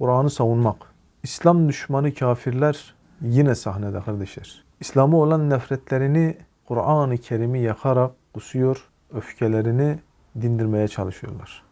Kur'an'ı savunmak. İslam düşmanı kafirler yine sahnede kardeşler. İslam'a olan nefretlerini Kur'an-ı Kerim'i yakarak kusuyor, öfkelerini dindirmeye çalışıyorlar.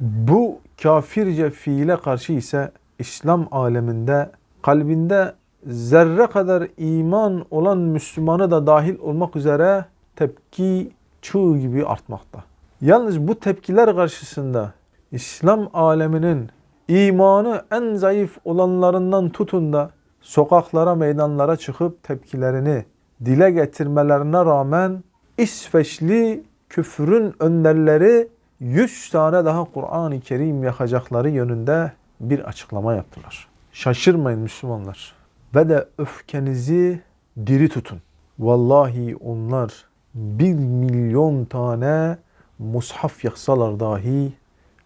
Bu kafirce fiile karşı ise İslam aleminde kalbinde zerre kadar iman olan Müslümanı da dahil olmak üzere tepki çığ gibi artmakta. Yalnız bu tepkiler karşısında İslam aleminin imanı en zayıf olanlarından tutun da sokaklara, meydanlara çıkıp tepkilerini dile getirmelerine rağmen İsveçli küfrün önderleri 100 tane daha Kur'an-ı Kerim yakacakları yönünde bir açıklama yaptılar. Şaşırmayın Müslümanlar. Ve de öfkenizi diri tutun. Vallahi onlar bir milyon tane mushaf yaksalar dahi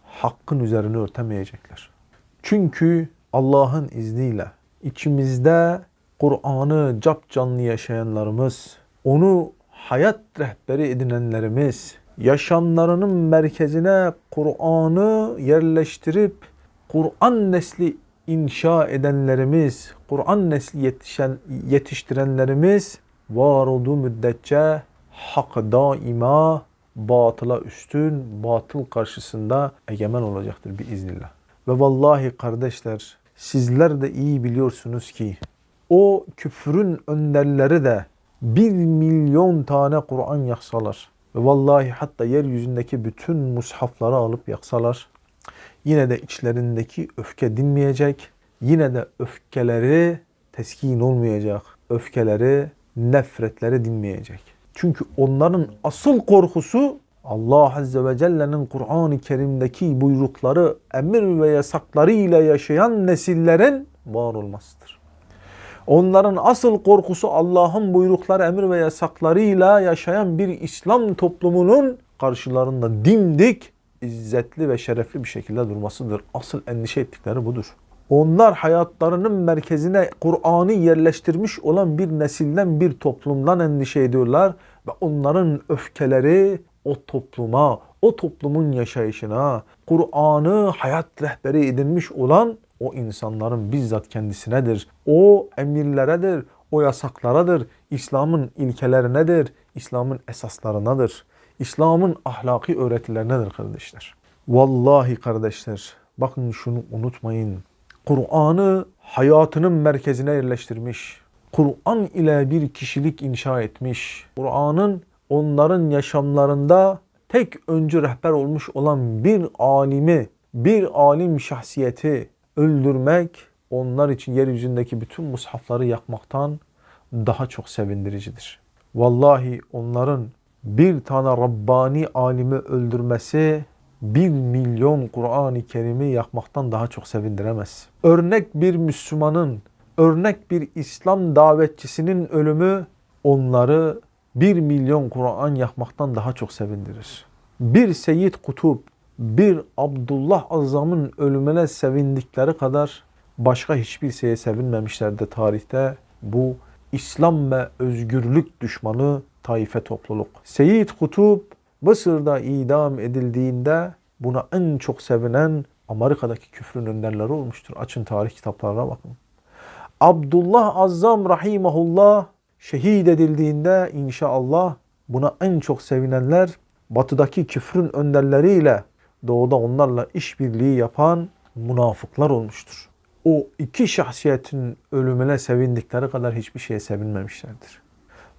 hakkın üzerine örtemeyecekler. Çünkü Allah'ın izniyle içimizde Kur'an'ı cap canlı yaşayanlarımız, onu hayat rehberi edinenlerimiz, yaşamlarının merkezine Kur'an'ı yerleştirip Kur'an nesli inşa edenlerimiz, Kur'an nesli yetişen, yetiştirenlerimiz var olduğu müddetçe hak daima batıla üstün, batıl karşısında egemen olacaktır biiznillah. Ve vallahi kardeşler sizler de iyi biliyorsunuz ki o küfrün önderleri de bir milyon tane Kur'an yaksalar ve vallahi hatta yeryüzündeki bütün mushafları alıp yaksalar yine de içlerindeki öfke dinmeyecek. Yine de öfkeleri teskin olmayacak. Öfkeleri, nefretleri dinmeyecek. Çünkü onların asıl korkusu Allah Azze ve Celle'nin Kur'an-ı Kerim'deki buyrukları, emir ve yasaklarıyla yaşayan nesillerin var olmasıdır. Onların asıl korkusu Allah'ın buyrukları, emir ve yasaklarıyla yaşayan bir İslam toplumunun karşılarında dimdik, izzetli ve şerefli bir şekilde durmasıdır. Asıl endişe ettikleri budur. Onlar hayatlarının merkezine Kur'an'ı yerleştirmiş olan bir nesilden, bir toplumdan endişe ediyorlar ve onların öfkeleri o topluma, o toplumun yaşayışına, Kur'an'ı hayat rehberi edinmiş olan o insanların bizzat kendisinedir. O emirleredir, o yasaklaradır, İslam'ın ilkelerinedir, İslam'ın esaslarınadır. İslam'ın ahlaki öğretilerinedir kardeşler. Vallahi kardeşler bakın şunu unutmayın. Kur'an'ı hayatının merkezine yerleştirmiş. Kur'an ile bir kişilik inşa etmiş. Kur'an'ın onların yaşamlarında tek öncü rehber olmuş olan bir alimi, bir alim şahsiyeti öldürmek onlar için yeryüzündeki bütün mushafları yakmaktan daha çok sevindiricidir. Vallahi onların bir tane Rabbani alimi öldürmesi bir milyon Kur'an-ı Kerim'i yakmaktan daha çok sevindiremez. Örnek bir Müslümanın, örnek bir İslam davetçisinin ölümü onları bir milyon Kur'an yakmaktan daha çok sevindirir. Bir Seyyid Kutup, bir Abdullah Azam'ın ölümüne sevindikleri kadar başka hiçbir şeye sevinmemişlerdi tarihte. Bu İslam ve özgürlük düşmanı taife topluluk. Seyyid Kutup Mısır'da idam edildiğinde buna en çok sevinen Amerika'daki küfrün önderleri olmuştur. Açın tarih kitaplarına bakın. Abdullah Azzam Rahimahullah şehit edildiğinde inşallah buna en çok sevinenler batıdaki küfrün önderleriyle doğuda onlarla işbirliği yapan münafıklar olmuştur. O iki şahsiyetin ölümüne sevindikleri kadar hiçbir şeye sevinmemişlerdir.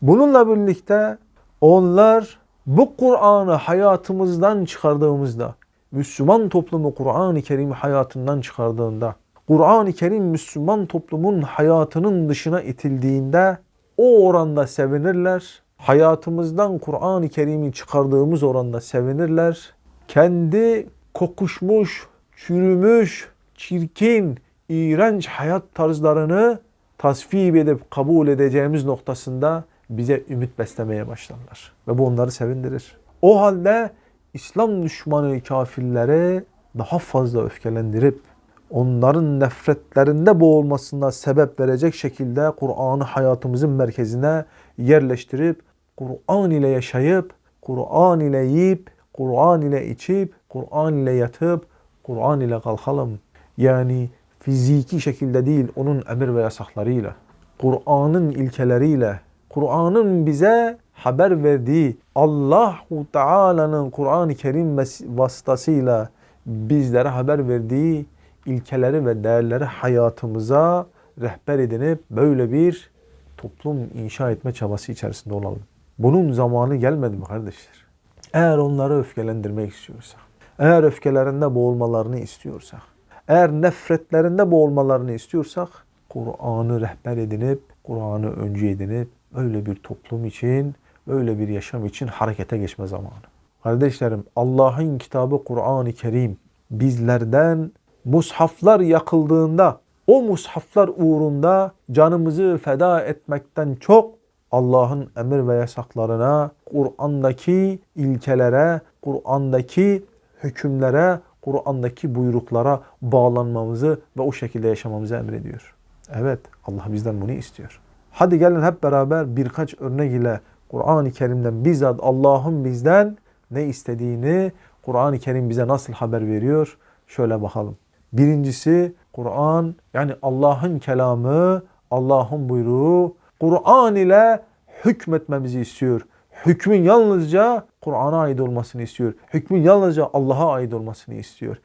Bununla birlikte onlar bu Kur'an'ı hayatımızdan çıkardığımızda, Müslüman toplumu Kur'an-ı Kerim'i hayatından çıkardığında, Kur'an-ı Kerim Müslüman toplumun hayatının dışına itildiğinde o oranda sevinirler. Hayatımızdan Kur'an-ı Kerim'i çıkardığımız oranda sevinirler. Kendi kokuşmuş, çürümüş, çirkin, iğrenç hayat tarzlarını tasvip edip kabul edeceğimiz noktasında bize ümit beslemeye başlarlar. Ve bu onları sevindirir. O halde İslam düşmanı kafirlere daha fazla öfkelendirip onların nefretlerinde boğulmasına sebep verecek şekilde Kur'an'ı hayatımızın merkezine yerleştirip Kur'an ile yaşayıp, Kur'an ile yiyip, Kur'an ile içip, Kur'an ile yatıp, Kur'an ile kalkalım. Yani fiziki şekilde değil, onun emir ve yasaklarıyla, Kur'an'ın ilkeleriyle, Kur'an'ın bize haber verdiği Allahu Teala'nın Kur'an-ı Kerim vasıtasıyla bizlere haber verdiği ilkeleri ve değerleri hayatımıza rehber edinip böyle bir toplum inşa etme çabası içerisinde olalım. Bunun zamanı gelmedi mi kardeşler? Eğer onları öfkelendirmek istiyorsak, eğer öfkelerinde boğulmalarını istiyorsak, eğer nefretlerinde boğulmalarını istiyorsak, Kur'an'ı rehber edinip, Kur'an'ı öncü edinip, böyle bir toplum için, böyle bir yaşam için harekete geçme zamanı. Kardeşlerim, Allah'ın kitabı Kur'an-ı Kerim bizlerden mushaflar yakıldığında, o mushaflar uğrunda canımızı feda etmekten çok Allah'ın emir ve yasaklarına, Kur'an'daki ilkelere, Kur'an'daki hükümlere, Kur'an'daki buyruklara bağlanmamızı ve o şekilde yaşamamızı emrediyor. Evet, Allah bizden bunu istiyor. Hadi gelin hep beraber birkaç örnek ile Kur'an-ı Kerim'den bizzat Allah'ın bizden ne istediğini, Kur'an-ı Kerim bize nasıl haber veriyor? Şöyle bakalım. Birincisi Kur'an yani Allah'ın kelamı, Allah'ın buyruğu Kur'an ile hükmetmemizi istiyor. Hükmün yalnızca Kur'an'a ait olmasını istiyor. Hükmün yalnızca Allah'a ait olmasını istiyor.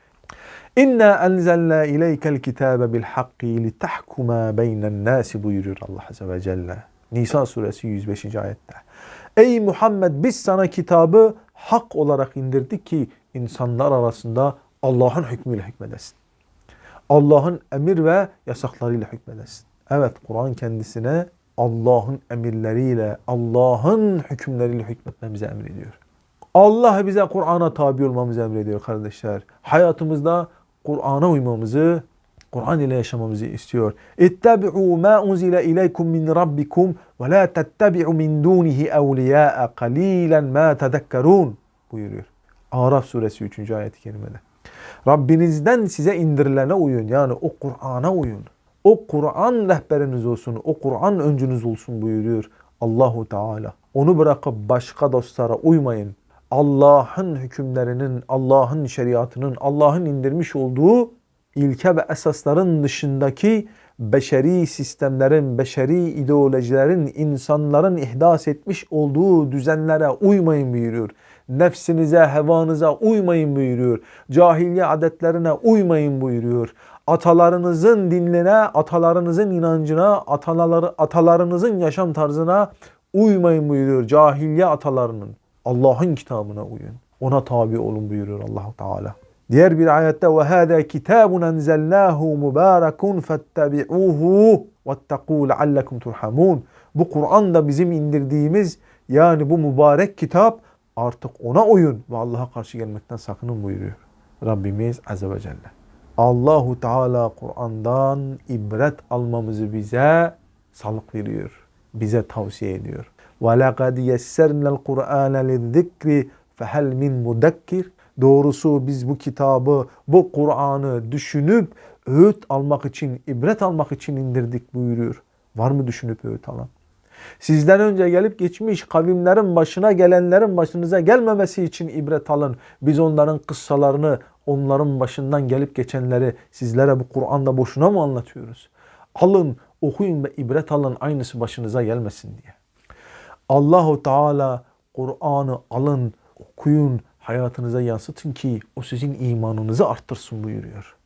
İnna enzelna ileykel kitabe bil hakki li tahkuma beynen nasi buyuruyor Allah Azze ve Celle. Nisa suresi 105. ayette. Ey Muhammed biz sana kitabı hak olarak indirdik ki insanlar arasında Allah'ın hükmüyle hükmedesin. Allah'ın emir ve yasaklarıyla hükmedesin. Evet Kur'an kendisine Allah'ın emirleriyle, Allah'ın hükümleriyle hükmetmemizi emrediyor. Allah bize Kur'an'a tabi olmamızı emrediyor kardeşler. Hayatımızda Kur'an'a uymamızı, Kur'an ile yaşamamızı istiyor. İttabi'u ma unzile ileykum min rabbikum ve la tettebi'u min dunihi evliya'a qalilan ma tedekkerun buyuruyor. Araf suresi 3. ayet-i kerimede. Rabbinizden size indirilene uyun. Yani o Kur'an'a uyun. O Kur'an rehberiniz olsun. O Kur'an öncünüz olsun buyuruyor Allahu Teala. Onu bırakıp başka dostlara uymayın. Allah'ın hükümlerinin, Allah'ın şeriatının, Allah'ın indirmiş olduğu ilke ve esasların dışındaki beşeri sistemlerin, beşeri ideolojilerin, insanların ihdas etmiş olduğu düzenlere uymayın buyuruyor. Nefsinize, hevanıza uymayın buyuruyor. Cahiliye adetlerine uymayın buyuruyor. Atalarınızın dinine, atalarınızın inancına, ataları, atalarınızın yaşam tarzına uymayın buyuruyor. Cahiliye atalarının. Allah'ın kitabına uyun. Ona tabi olun buyuruyor Allahu Teala. Diğer bir ayette ve hâzâ kitâbun enzelnâhu mübârekun fettebi'ûhû vettekû leallekum turhamûn. Bu Kur'an da bizim indirdiğimiz yani bu mübarek kitap artık ona uyun ve Allah'a karşı gelmekten sakının buyuruyor. Rabbimiz Azze ve Celle. Allahu Teala Kur'an'dan ibret almamızı bize salık veriyor. Bize tavsiye ediyor. وَلَقَدْ يَسَّرْنَا الْقُرْآنَ لِلذِّكْرِ فَهَلْ مِنْ مُدَكِّرٍ Doğrusu biz bu kitabı, bu Kur'an'ı düşünüp öğüt almak için, ibret almak için indirdik buyuruyor. Var mı düşünüp öğüt alan? Sizden önce gelip geçmiş kavimlerin başına gelenlerin başınıza gelmemesi için ibret alın. Biz onların kıssalarını, onların başından gelip geçenleri sizlere bu Kur'an'da boşuna mı anlatıyoruz? Alın, okuyun ve ibret alın aynısı başınıza gelmesin diye. Allahu Teala Kur'an'ı alın, okuyun, hayatınıza yansıtın ki o sizin imanınızı arttırsın buyuruyor.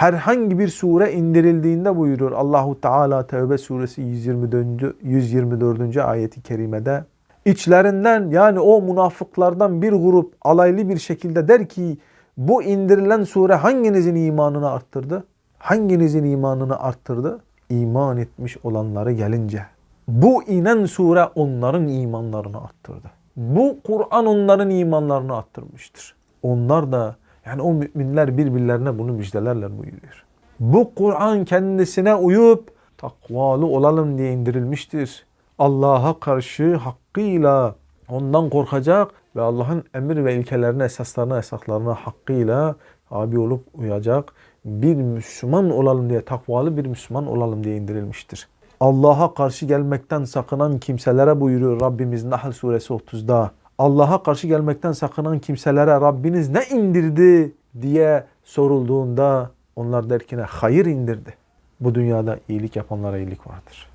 Herhangi bir sure indirildiğinde buyuruyor Allahu Teala Tevbe suresi 124. 124. ayeti kerimede içlerinden yani o münafıklardan bir grup alaylı bir şekilde der ki bu indirilen sure hanginizin imanını arttırdı? Hanginizin imanını arttırdı? İman etmiş olanları gelince. Bu inen sure onların imanlarını arttırdı. Bu Kur'an onların imanlarını arttırmıştır. Onlar da yani o müminler birbirlerine bunu müjdelerler buyuruyor. Bu Kur'an kendisine uyup takvalı olalım diye indirilmiştir. Allah'a karşı hakkıyla ondan korkacak ve Allah'ın emir ve ilkelerine, esaslarına, esaslarına hakkıyla abi olup uyacak bir Müslüman olalım diye, takvalı bir Müslüman olalım diye indirilmiştir. Allah'a karşı gelmekten sakınan kimselere buyuruyor Rabbimiz Nahl suresi 30'da. Allah'a karşı gelmekten sakınan kimselere Rabbiniz ne indirdi diye sorulduğunda onlar der ki ne hayır indirdi. Bu dünyada iyilik yapanlara iyilik vardır.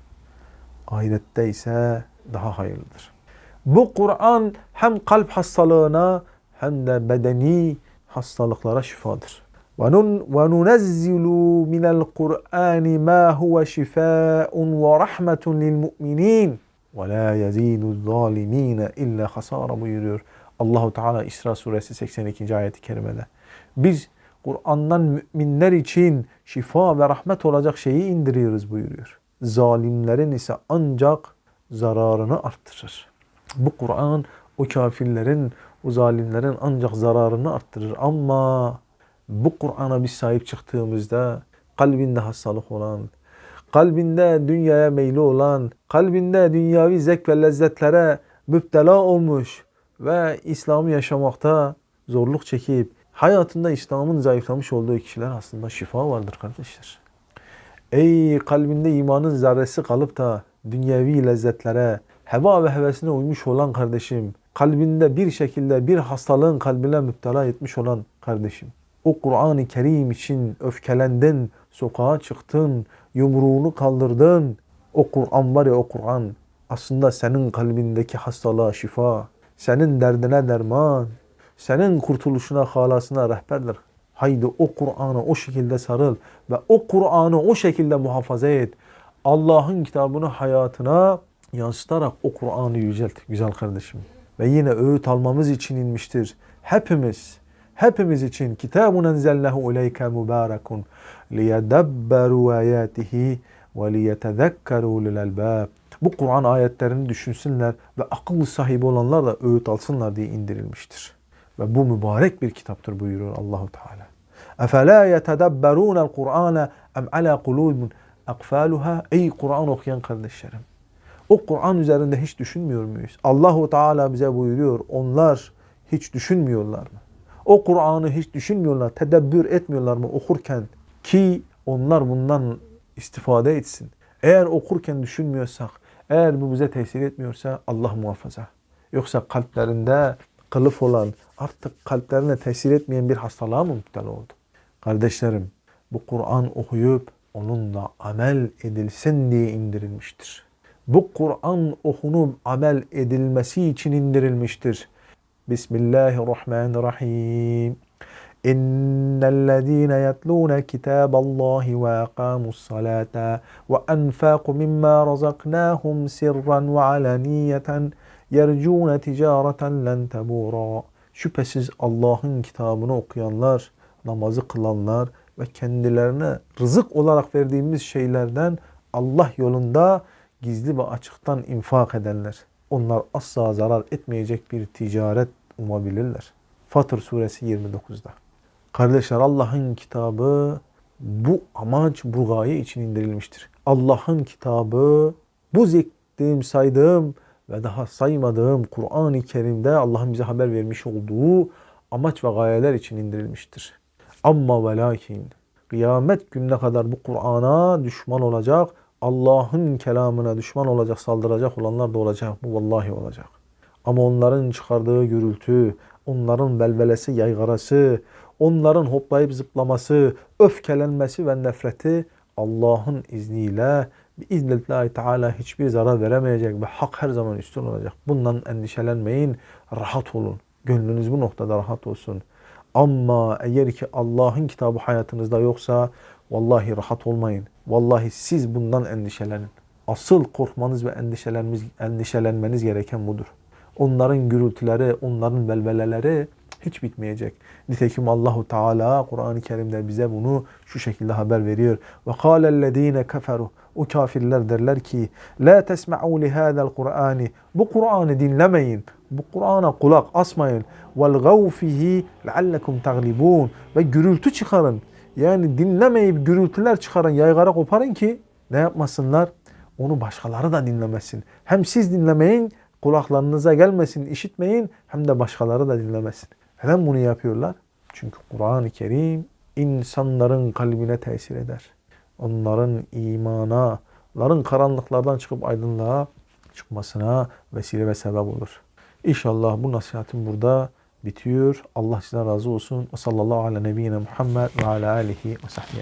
Ahirette ise daha hayırlıdır. Bu Kur'an hem kalp hastalığına hem de bedeni hastalıklara şifadır. وَنُنَزِّلُ مِنَ الْقُرْآنِ مَا هُوَ شِفَاءٌ وَرَحْمَةٌ لِلْمُؤْمِنِينَ ve la yazîdu zalimîne illa hasara buyuruyor. Allahu Teala İsra suresi 82. ayeti kerimede. Biz Kur'an'dan müminler için şifa ve rahmet olacak şeyi indiriyoruz buyuruyor. Zalimlerin ise ancak zararını arttırır. Bu Kur'an o kafirlerin, o zalimlerin ancak zararını arttırır. Ama bu Kur'an'a biz sahip çıktığımızda kalbinde hastalık olan, kalbinde dünyaya meyli olan, kalbinde dünyavi zevk ve lezzetlere müptela olmuş ve İslam'ı yaşamakta zorluk çekip hayatında İslam'ın zayıflamış olduğu kişiler aslında şifa vardır kardeşler. Ey kalbinde imanın zerresi kalıp da dünyevi lezzetlere, heva ve hevesine uymuş olan kardeşim, kalbinde bir şekilde bir hastalığın kalbine müptela etmiş olan kardeşim. O Kur'an-ı Kerim için öfkelendin, sokağa çıktın, yumruğunu kaldırdın. O Kur'an var ya o Kur'an aslında senin kalbindeki hastalığa şifa, senin derdine derman, senin kurtuluşuna, halasına rehberdir. Haydi o Kur'an'a o şekilde sarıl ve o Kur'an'ı o şekilde muhafaza et. Allah'ın kitabını hayatına yansıtarak o Kur'an'ı yücelt güzel kardeşim. Ve yine öğüt almamız için inmiştir. Hepimiz, hepimiz için kitabun enzelnehu ileyke mübarekun liyedebberu ayatihi ve liyetezekkeru ulul albab. Bu Kur'an ayetlerini düşünsünler ve akıl sahibi olanlar da öğüt alsınlar diye indirilmiştir. Ve bu mübarek bir kitaptır buyuruyor Allahu Teala. Efela yetedebberun Kur'ane em ala kulubun akfaluha. Ey Kur'an okuyan kardeşlerim. O Kur'an üzerinde hiç düşünmüyor muyuz? Allahu Teala bize buyuruyor. Onlar hiç düşünmüyorlar mı? O Kur'an'ı hiç düşünmüyorlar, tedebbür etmiyorlar mı okurken ki onlar bundan istifade etsin. Eğer okurken düşünmüyorsak, eğer bu bize tesir etmiyorsa Allah muhafaza. Yoksa kalplerinde kılıf olan, artık kalplerine tesir etmeyen bir hastalığa mı müptela oldu? Kardeşlerim, bu Kur'an okuyup onunla amel edilsin diye indirilmiştir. Bu Kur'an okunup amel edilmesi için indirilmiştir. Bismillahirrahmanirrahim. İnnellezîne yetlûne kitâballâhi ve akâmu's-salâta ve enfâku mimmâ razaknâhum sirran ve alaniyeten yercûne ticareten len tebûrâ. Şüphesiz Allah'ın kitabını okuyanlar, namazı kılanlar ve kendilerine rızık olarak verdiğimiz şeylerden Allah yolunda gizli ve açıktan infak edenler. Onlar asla zarar etmeyecek bir ticaret umabilirler. Fatır suresi 29'da. Kardeşler Allah'ın kitabı bu amaç, bu gaye için indirilmiştir. Allah'ın kitabı bu zikrettiğim, saydığım ve daha saymadığım Kur'an-ı Kerim'de Allah'ın bize haber vermiş olduğu amaç ve gayeler için indirilmiştir. Ama ve lakin kıyamet gününe kadar bu Kur'an'a düşman olacak, Allah'ın kelamına düşman olacak, saldıracak olanlar da olacak. Bu vallahi olacak. Ama onların çıkardığı gürültü, onların belvelesi, yaygarası, onların hoplayıp zıplaması, öfkelenmesi ve nefreti Allah'ın izniyle biiznillahü teala hiçbir zarar veremeyecek ve hak her zaman üstün olacak. Bundan endişelenmeyin, rahat olun. Gönlünüz bu noktada rahat olsun. Ama eğer ki Allah'ın kitabı hayatınızda yoksa vallahi rahat olmayın. Vallahi siz bundan endişelenin. Asıl korkmanız ve endişelenmeniz, endişelenmeniz gereken budur. Onların gürültüleri, onların belveleleri hiç bitmeyecek. Nitekim Allahu Teala Kur'an-ı Kerim'de bize bunu şu şekilde haber veriyor. Ve kâlellezîne keferu o kafirler derler ki la tesma'u li hâzel Kur'ani bu Kur'an'ı dinlemeyin. Bu Kur'an'a kulak asmayın. Vel gav fihi leallekum taglibun ve gürültü çıkarın. Yani dinlemeyip gürültüler çıkarın, yaygara koparın ki ne yapmasınlar? Onu başkaları da dinlemesin. Hem siz dinlemeyin, kulaklarınıza gelmesin, işitmeyin hem de başkaları da dinlemesin. Neden bunu yapıyorlar? Çünkü Kur'an-ı Kerim insanların kalbine tesir eder. Onların imana, onların karanlıklardan çıkıp aydınlığa çıkmasına vesile ve sebep olur. İnşallah bu nasihatim burada bitiyor. Allah sizden razı olsun. Sallallahu ala nebiyyine Muhammed ve ala alihi ve sahbihi.